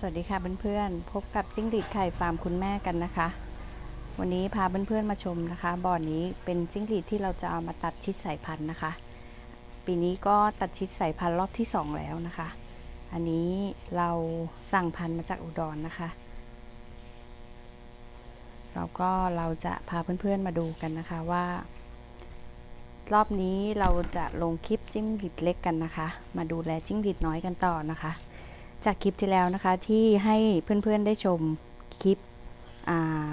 สวัสดีค่ะเพื่อนๆ พบกับจิ้งหรีดไข่ฟาร์มคุณแม่กันนะคะ วันนี้พาเพื่อนๆมาชมนะคะ บ่อนนี้เป็นจิ้งหรีดที่เราจะเอามาตัดชิดสายพันธุ์นะคะ ปีนี้ก็ตัดชิดสายพันธุ์รอบที่ 2 แล้วนะคะ อันนี้เราสั่งพันธุ์มาจากอุดรนนะคะเราก็เราจะพาเพื่อนๆมาดูกันนะคะว่า รอบนี้เราจะลงคลิปจิ้งหรีดเล็กกันนะคะ มาดูแลจิ้งหรีดน้อยกันต่อนะคะ จากคลิปที่แล้วนะคะที่ให้เพื่อนๆได้ชมคลิป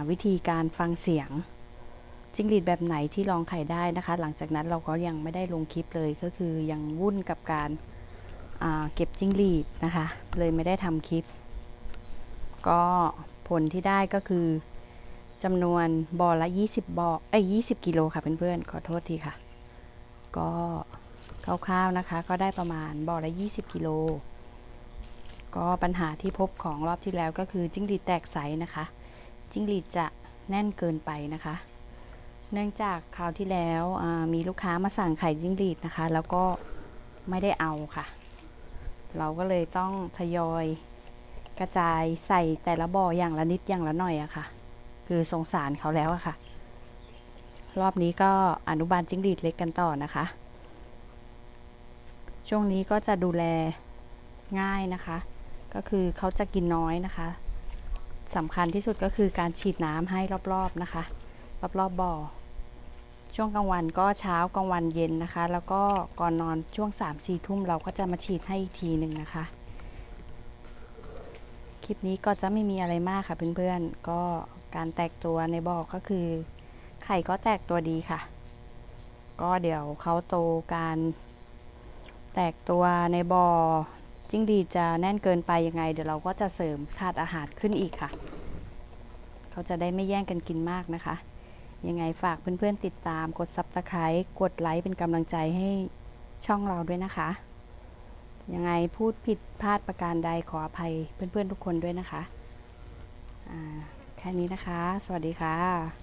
วิธีการฟังเสียงจิ้งหรีดแบบไหนที่ลองไข่ได้นะคะ หลังจากนั้นเราก็ยังไม่ได้ลงคลิปเลยก็คือยังวุ่นกับการเก็บจิ้งหรีดนะคะ เลยไม่ได้ทำคลิป ก็ผลที่ได้ก็คือจำนวนบอละ20 บอเอ้ย20 กิโลค่ะเพื่อนๆขอโทษทีค่ะ ก็คร่าวๆนะคะ ก็ได้ประมาณบอละ20 กิโล ก็ปัญหาที่พบของรอบที่แล้วก็คือจิ้งหรีดแตกไซนะคะ จิ้งหรีดจะแน่นเกินไปนะคะ เนื่องจากคราวที่แล้วมีลูกค้ามาสั่งไข่จิ้งหรีดนะคะ แล้วก็ไม่ได้เอาค่ะ เราก็เลยต้องทยอยกระจายใส่แต่ละบ่ออย่างละนิดอย่างละหน่อยอะค่ะ คือสงสารเขาแล้วอะค่ะ รอบนี้ก็อนุบาลจิ้งหรีดเล็กกันต่อนะคะ ช่วงนี้ก็จะดูแลง่ายนะคะ ก็คือเขาจะกินน้อยนะคะสำคัญที่สุดก็คือการฉีดน้ำให้รอบๆนะคะ รอบๆบบ่อ ช่วงกลางวันก็เช้ากลางวันเย็นนะคะ แล้วก็ก่อนนอนช่วง3 4ทุ่มเราก็จะมาฉีดให้อีกทีหนึ่งนะคะ คลิปนี้ก็จะไม่มีอะไรมากค่ะเพื่อนๆ ก็การแตกตัวในบ่อก็คือ ไข่ก็แตกตัวดีค่ะ ก็เดี๋ยวเขาโตการแตกตัวในบ่อ จิ้งดีจะแน่นเกินไปยังไง เดี๋ยวเราก็จะเสริมถาดอาหารขึ้นอีกค่ะ เขาจะได้ไม่แย่งกันกินมากนะคะ ยังไงฝากเพื่อนๆติดตามกด Subscribe กดไลค์เป็นกำลังใจให้ช่องเราด้วยนะคะ ยังไงพูดผิดพลาดประการใดขออภัยเพื่อนๆทุกคนด้วยนะคะ แค่นี้นะคะ สวัสดีค่ะ